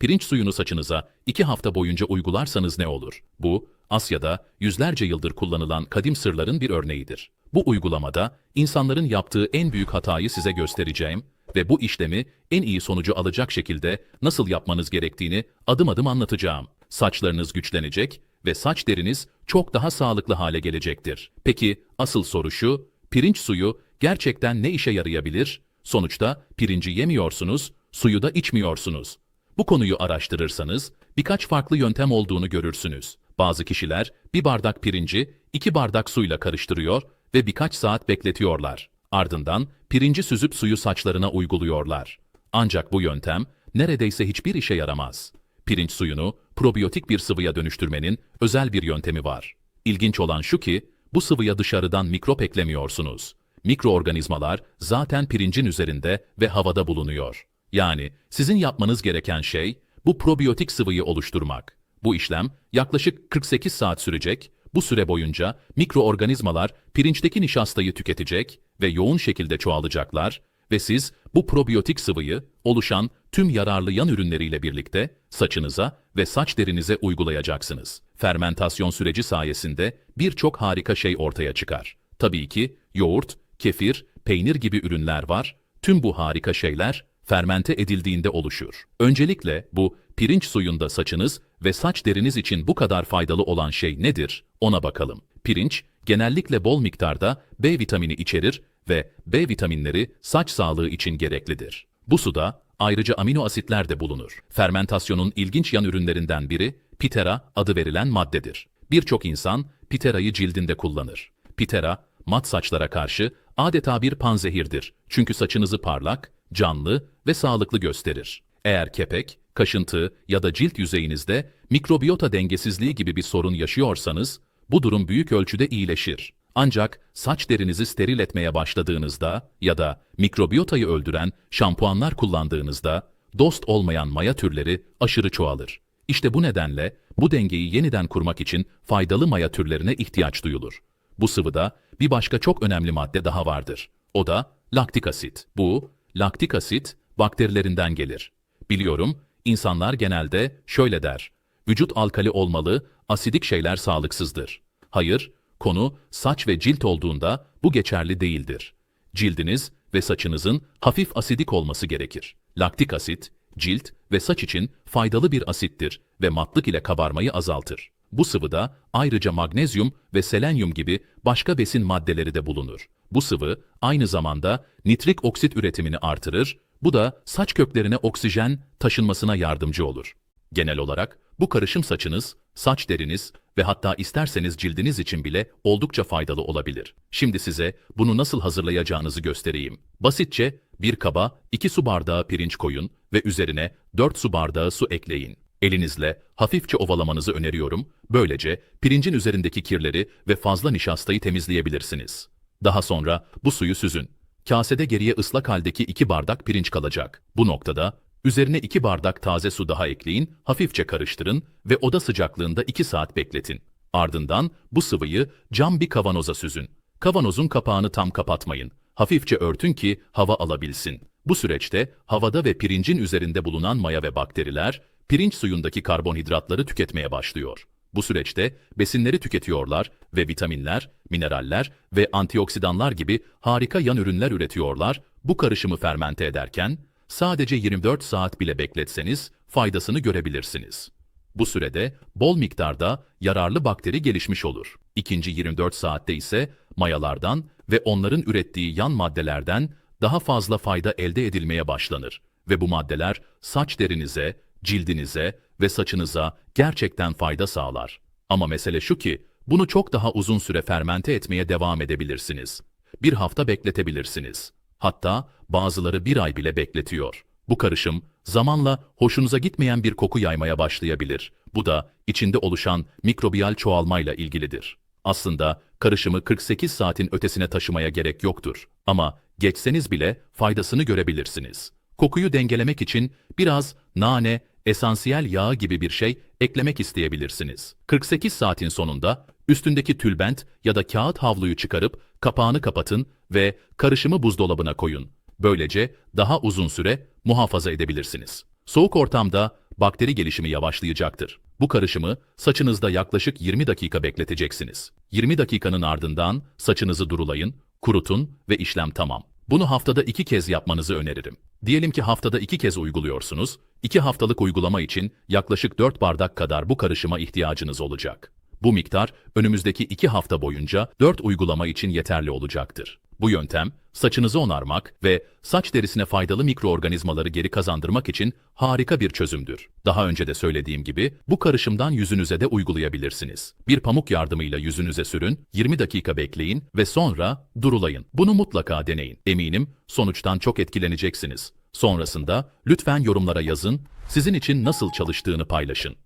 Pirinç suyunu saçınıza 2 hafta boyunca uygularsanız ne olur? Bu, Asya'da yüzlerce yıldır kullanılan kadim sırların bir örneğidir. Bu uygulamada insanların yaptığı en büyük hatayı size göstereceğim ve bu işlemi en iyi sonucu alacak şekilde nasıl yapmanız gerektiğini adım adım anlatacağım. Saçlarınız güçlenecek ve saç deriniz çok daha sağlıklı hale gelecektir. Peki asıl soru şu, pirinç suyu gerçekten ne işe yarayabilir? Sonuçta pirinci yemiyorsunuz, suyu da içmiyorsunuz. Bu konuyu araştırırsanız birkaç farklı yöntem olduğunu görürsünüz. Bazı kişiler bir bardak pirinci iki bardak suyla karıştırıyor ve birkaç saat bekletiyorlar. Ardından pirinci süzüp suyu saçlarına uyguluyorlar. Ancak bu yöntem neredeyse hiçbir işe yaramaz. Pirinç suyunu probiyotik bir sıvıya dönüştürmenin özel bir yöntemi var. İlginç olan şu ki bu sıvıya dışarıdan mikrop eklemiyorsunuz. Mikroorganizmalar zaten pirincin üzerinde ve havada bulunuyor. Yani sizin yapmanız gereken şey bu probiyotik sıvıyı oluşturmak. Bu işlem yaklaşık 48 saat sürecek. Bu süre boyunca mikroorganizmalar pirinçteki nişastayı tüketecek ve yoğun şekilde çoğalacaklar ve siz bu probiyotik sıvıyı oluşan tüm yararlı yan ürünleriyle birlikte saçınıza ve saç derinize uygulayacaksınız. Fermentasyon süreci sayesinde birçok harika şey ortaya çıkar. Tabii ki yoğurt, kefir, peynir gibi ürünler var. Tüm bu harika şeyler fermente edildiğinde oluşur. Öncelikle bu pirinç suyunda saçınız ve saç deriniz için bu kadar faydalı olan şey nedir? Ona bakalım. Pirinç genellikle bol miktarda B vitamini içerir ve B vitaminleri saç sağlığı için gereklidir. Bu suda ayrıca amino asitler de bulunur. Fermentasyonun ilginç yan ürünlerinden biri pitera adı verilen maddedir. Birçok insan piterayı cildinde kullanır. Pitera, mat saçlara karşı adeta bir panzehirdir. Çünkü saçınızı parlak, canlı ve sağlıklı gösterir. Eğer kepek, kaşıntı ya da cilt yüzeyinizde mikrobiyota dengesizliği gibi bir sorun yaşıyorsanız, bu durum büyük ölçüde iyileşir. Ancak saç derinizi steril etmeye başladığınızda ya da mikrobiyotayı öldüren şampuanlar kullandığınızda dost olmayan maya türleri aşırı çoğalır. İşte bu nedenle bu dengeyi yeniden kurmak için faydalı maya türlerine ihtiyaç duyulur. Bu sıvıda bir başka çok önemli madde daha vardır. O da laktik asit. Bu, laktik asit bakterilerinden gelir. Biliyorum, insanlar genelde şöyle der. Vücut alkali olmalı, asidik şeyler sağlıksızdır. Hayır, konu saç ve cilt olduğunda bu geçerli değildir. Cildiniz ve saçınızın hafif asidik olması gerekir. Laktik asit, cilt ve saç için faydalı bir asittir ve matlık ile kabarmayı azaltır. Bu sıvıda ayrıca magnezyum ve selenyum gibi başka besin maddeleri de bulunur. Bu sıvı aynı zamanda nitrik oksit üretimini artırır, bu da saç köklerine oksijen taşınmasına yardımcı olur. Genel olarak bu karışım saçınız, saç deriniz ve hatta isterseniz cildiniz için bile oldukça faydalı olabilir. Şimdi size bunu nasıl hazırlayacağınızı göstereyim. Basitçe bir kaba 2 su bardağı pirinç koyun ve üzerine 4 su bardağı su ekleyin. Elinizle hafifçe ovalamanızı öneriyorum. Böylece pirincin üzerindeki kirleri ve fazla nişastayı temizleyebilirsiniz. Daha sonra bu suyu süzün. Kasede geriye ıslak haldeki 2 bardak pirinç kalacak. Bu noktada üzerine 2 bardak taze su daha ekleyin, hafifçe karıştırın ve oda sıcaklığında 2 saat bekletin. Ardından bu sıvıyı cam bir kavanoza süzün. Kavanozun kapağını tam kapatmayın. Hafifçe örtün ki hava alabilsin. Bu süreçte havada ve pirincin üzerinde bulunan maya ve bakteriler pirinç suyundaki karbonhidratları tüketmeye başlıyor. Bu süreçte besinleri tüketiyorlar ve vitaminler, mineraller ve antioksidanlar gibi harika yan ürünler üretiyorlar. Bu karışımı fermente ederken sadece 24 saat bile bekletseniz faydasını görebilirsiniz. Bu sürede bol miktarda yararlı bakteri gelişmiş olur. İkinci 24 saatte ise mayalardan ve onların ürettiği yan maddelerden daha fazla fayda elde edilmeye başlanır ve bu maddeler saç derinize, cildinize ve saçınıza gerçekten fayda sağlar. Ama mesele şu ki, bunu çok daha uzun süre fermente etmeye devam edebilirsiniz. Bir hafta bekletebilirsiniz. Hatta bazıları bir ay bile bekletiyor. Bu karışım zamanla hoşunuza gitmeyen bir koku yaymaya başlayabilir. Bu da içinde oluşan mikrobiyal çoğalmayla ilgilidir. Aslında karışımı 48 saatin ötesine taşımaya gerek yoktur. Ama geçseniz bile faydasını görebilirsiniz. Kokuyu dengelemek için biraz nane, esansiyel yağ gibi bir şey eklemek isteyebilirsiniz. 48 saatin sonunda üstündeki tülbent ya da kağıt havluyu çıkarıp kapağını kapatın ve karışımı buzdolabına koyun. Böylece daha uzun süre muhafaza edebilirsiniz. Soğuk ortamda bakteri gelişimi yavaşlayacaktır. Bu karışımı saçınızda yaklaşık 20 dakika bekleteceksiniz. 20 dakikanın ardından saçınızı durulayın, kurutun ve işlem tamam. Bunu haftada iki kez yapmanızı öneririm. Diyelim ki haftada iki kez uyguluyorsunuz, iki haftalık uygulama için yaklaşık 4 bardak kadar bu karışıma ihtiyacınız olacak. Bu miktar önümüzdeki iki hafta boyunca 4 uygulama için yeterli olacaktır. Bu yöntem, saçınızı onarmak ve saç derisine faydalı mikroorganizmaları geri kazandırmak için harika bir çözümdür. Daha önce de söylediğim gibi bu karışımdan yüzünüze de uygulayabilirsiniz. Bir pamuk yardımıyla yüzünüze sürün, 20 dakika bekleyin ve sonra durulayın. Bunu mutlaka deneyin. Eminim sonuçtan çok etkileneceksiniz. Sonrasında lütfen yorumlara yazın, sizin için nasıl çalıştığını paylaşın.